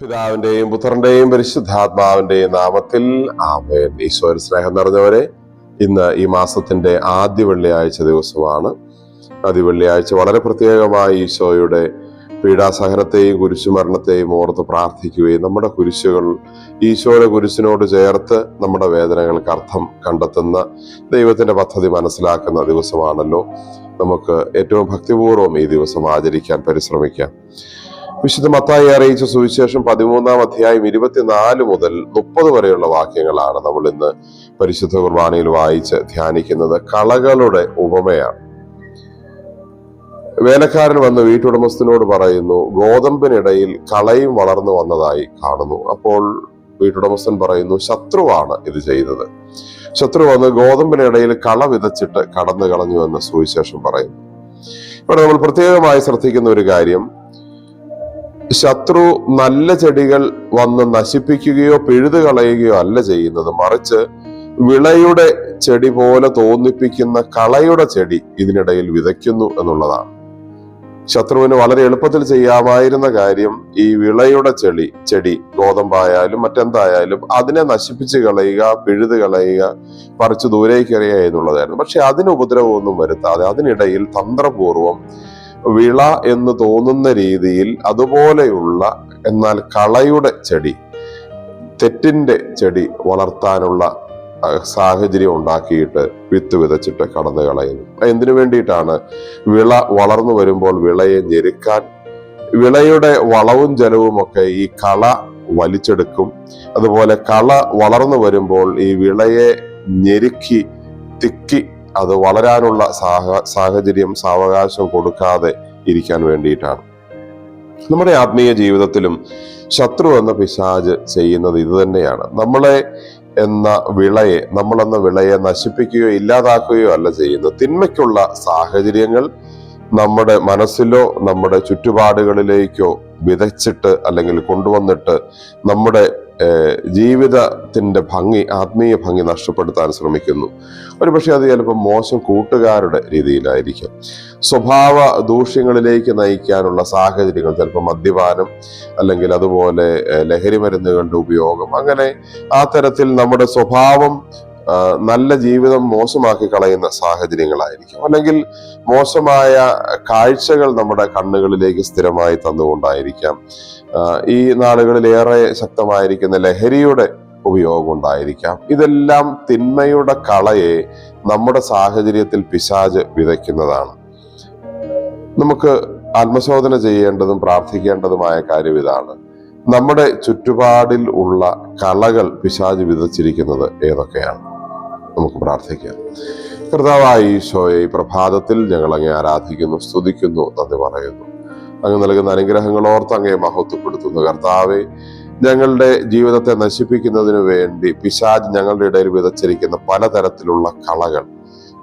പിതാവിന്റെയും പുത്രന്റെയും പരിശുദ്ധാത്മാവിന്റെയും നാമത്തിൽ ആമേൻ. ഈശോയിൽ സ്നേഹം നിറഞ്ഞവരെ ഇന്ന് ഈ മാസത്തിന്റെ ആദ്യ വെള്ളിയാഴ്ച ദിവസമാണ്. ആദ്യ വെള്ളിയാഴ്ച വളരെ പ്രത്യേകമായി ഈശോയുടെ പീഡാസഹനത്തെയും കുരിശുമരണത്തെയും ഓർത്ത് പ്രാർത്ഥിക്കുകയും നമ്മുടെ കുരിശുകൾ ഈശോയുടെ കുരിശിനോട് ചേർത്ത് നമ്മുടെ വേദനകൾക്ക് അർത്ഥം കണ്ടെത്തുന്ന ദൈവത്തിന്റെ പദ്ധതി മനസ്സിലാക്കുന്ന ദിവസമാണല്ലോ. നമുക്ക് ഏറ്റവും ഭക്തിപൂർവം ഈ ദിവസം ആചരിക്കാൻ പരിശ്രമിക്കാം വിശുദ്ധ മത്തായി അറിയിച്ച സുവിശേഷം പതിമൂന്നാം അധ്യായം ഇരുപത്തിനാല് മുതൽ മുപ്പത് വരെയുള്ള വാക്യങ്ങളാണ് നമ്മൾ ഇന്ന് പരിശുദ്ധ കുർബാനയിൽ വായിച്ച് ധ്യാനിക്കുന്നത്. കളകളുടെ ഉപമയാണ്. വേലക്കാരൻ വന്ന് വീട്ടുടമസ്ഥനോട് പറയുന്നു ഗോതമ്പിനിടയിൽ കളയും വളർന്നു വന്നതായി കാണുന്നു. അപ്പോൾ വീട്ടുടമസ്ഥൻ പറയുന്നു ശത്രുവാണ് ഇത് ചെയ്തത്. ശത്രു വന്ന് ഗോതമ്പിനിടയിൽ കള വിതച്ചിട്ട് കടന്നു കളഞ്ഞു എന്ന് സുവിശേഷം പറയുന്നു. ഇവിടെ നമ്മൾ പ്രത്യേകമായി ശ്രദ്ധിക്കുന്ന ഒരു കാര്യം ശത്രു നല്ല ചെടികൾ വന്ന് നശിപ്പിക്കുകയോ പിഴുതു കളയുകയോ അല്ല ചെയ്യുന്നത്. മറിച്ച് വിളയുടെ ചെടി പോലെ തോന്നിപ്പിക്കുന്ന കളയുടെ ചെടി ഇതിനിടയിൽ വിതയ്ക്കുന്നു എന്നുള്ളതാണ്. ശത്രുവിന് വളരെ എളുപ്പത്തിൽ ചെയ്യാമായിരുന്ന കാര്യം ഈ വിളയുടെ ചെടി ചെടി ഗോതമ്പായാലും മറ്റെന്തായാലും അതിനെ നശിപ്പിച്ച് കളയുക പിഴുതു കളയുക പറിച്ചു ദൂരേക്ക് എറിയുക എന്നുള്ളതായിരുന്നു. പക്ഷെ അതിന് ഉപദ്രവമൊന്നും വരുത്താതെ അതിനിടയിൽ തന്ത്രപൂർവം വിള എന്ന് തോന്നുന്ന രീതിയിൽ അതുപോലെയുള്ള എന്നാൽ കളയുടെ ചെടി തെറ്റിന്റെ ചെടി വളർത്താനുള്ള സാഹചര്യം ഉണ്ടാക്കിയിട്ട് വിത്ത് വിതച്ചിട്ട് കടന്നു കളയുന്നു. എന്തിനു വേണ്ടിയിട്ടാണ് വിള വളർന്നു വരുമ്പോൾ വിളയെ ഞെരുക്കാൻ വിളയുടെ വളവും ജലവും ഒക്കെ ഈ കള വലിച്ചെടുക്കും. അതുപോലെ കള വളർന്നു വരുമ്പോൾ ഈ വിളയെ ഞെരുക്കി തിക്കി അത് വളരാനുള്ള സാഹ സാഹചര്യം സാവകാശം കൊടുക്കാതെ ഇരിക്കാൻ വേണ്ടിയിട്ടാണ്. നമ്മുടെ ആത്മീയ ജീവിതത്തിലും ശത്രു എന്ന പിശാജ് ചെയ്യുന്നത് ഇത് തന്നെയാണ്. നമ്മളെ എന്ന വിളയെ നമ്മളെന്ന വിളയെ നശിപ്പിക്കുകയോ ഇല്ലാതാക്കുകയോ അല്ല ചെയ്യുന്നത്. തിന്മയ്ക്കുള്ള സാഹചര്യങ്ങൾ നമ്മുടെ മനസ്സിലോ നമ്മുടെ ചുറ്റുപാടുകളിലേക്കോ വിതച്ചിട്ട് അല്ലെങ്കിൽ കൊണ്ടുവന്നിട്ട് നമ്മുടെ ഏഹ്, ജീവിതത്തിന്റെ ഭംഗി ആത്മീയ ഭംഗി നഷ്ടപ്പെടുത്താൻ ശ്രമിക്കുന്നു. ഒരു പക്ഷേ അത് ചിലപ്പോൾ മോശം കൂട്ടുകാരുടെ രീതിയിലായിരിക്കും. സ്വഭാവ ദൂഷ്യങ്ങളിലേക്ക് നയിക്കാനുള്ള സാഹചര്യങ്ങൾ ചിലപ്പോൾ മദ്യപാനം അല്ലെങ്കിൽ അതുപോലെ ലഹരി മരുന്നുകളുടെ ഉപയോഗം അങ്ങനെ ആ തരത്തിൽ നമ്മുടെ സ്വഭാവം നല്ല ജീവിതം മോശമാക്കി കളയുന്ന സാഹചര്യങ്ങളായിരിക്കും. അല്ലെങ്കിൽ മോശമായ കാഴ്ചകൾ നമ്മുടെ കണ്ണുകളിലേക്ക് സ്ഥിരമായി തന്നുകൊണ്ടായിരിക്കാം. ഈ നാളുകളിൽ ഏറെ ശക്തമായിരിക്കുന്ന ലഹരിയുടെ ഉപയോഗം ഉണ്ടായിരിക്കാം. ഇതെല്ലാം തിന്മയുടെ കളയെ നമ്മുടെ സാഹചര്യത്തിൽ പിശാജ് വിതയ്ക്കുന്നതാണ്. നമുക്ക് ആത്മശോധന ചെയ്യേണ്ടതും പ്രാർത്ഥിക്കേണ്ടതുമായ കാര്യം ഇതാണ്. നമ്മുടെ ചുറ്റുപാടിൽ ഉള്ള കളകൾ പിശാജ് വിതച്ചിരിക്കുന്നത് ഏതൊക്കെയാണ്? നമുക്ക് പ്രാർത്ഥിക്കാം. കർത്താവായ ഈശോയെ ഈ പ്രഭാതത്തിൽ ഞങ്ങൾ അങ്ങേ ആരാധിക്കുന്നു സ്തുതിക്കുന്നു നന്ദി പറയുന്നു. അങ്ങ് നൽകുന്ന അനുഗ്രഹങ്ങൾ ഓർത്ത് അങ്ങേ മഹത്വപ്പെടുത്തുന്നു. കർത്താവെ ഞങ്ങളുടെ ജീവിതത്തെ നശിപ്പിക്കുന്നതിന് വേണ്ടി പിശാജ് ഞങ്ങളുടെ ഇടയിൽ വിതച്ചിരിക്കുന്ന പലതരത്തിലുള്ള കളകൾ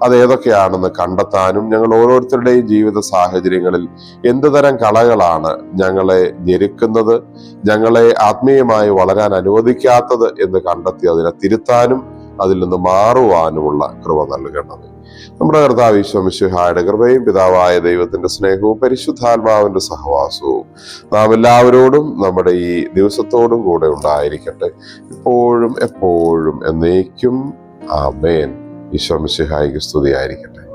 അത് ഏതൊക്കെയാണെന്ന് കണ്ടെത്താനും ഞങ്ങൾ ഓരോരുത്തരുടെയും ജീവിത സാഹചര്യങ്ങളിൽ എന്തുതരം കളകളാണ് ഞങ്ങളെ ഞെരുക്കുന്നത് ഞങ്ങളെ ആത്മീയമായി വളരാൻ അനുവദിക്കാത്തത് എന്ന് കണ്ടെത്തി അതിനെ തിരുത്താനും അതിൽ നിന്ന് മാറുവാനുമുള്ള കൃപ നൽകണമേ. നമ്മുടെ കർത്താവ് ഈശ്വമിശുഹായുടെ കൃപയും പിതാവായ ദൈവത്തിന്റെ സ്നേഹവും പരിശുദ്ധാത്മാവിന്റെ സഹവാസവും നാം എല്ലാവരോടും നമ്മുടെ ഈ ദിവസത്തോടും കൂടെ ഉണ്ടായിരിക്കട്ടെ. ഇപ്പോഴും എപ്പോഴും എന്നേക്കും ആമേൻ. ഈശ്വമിശുഹായിക്ക് സ്തുതിയായിരിക്കട്ടെ.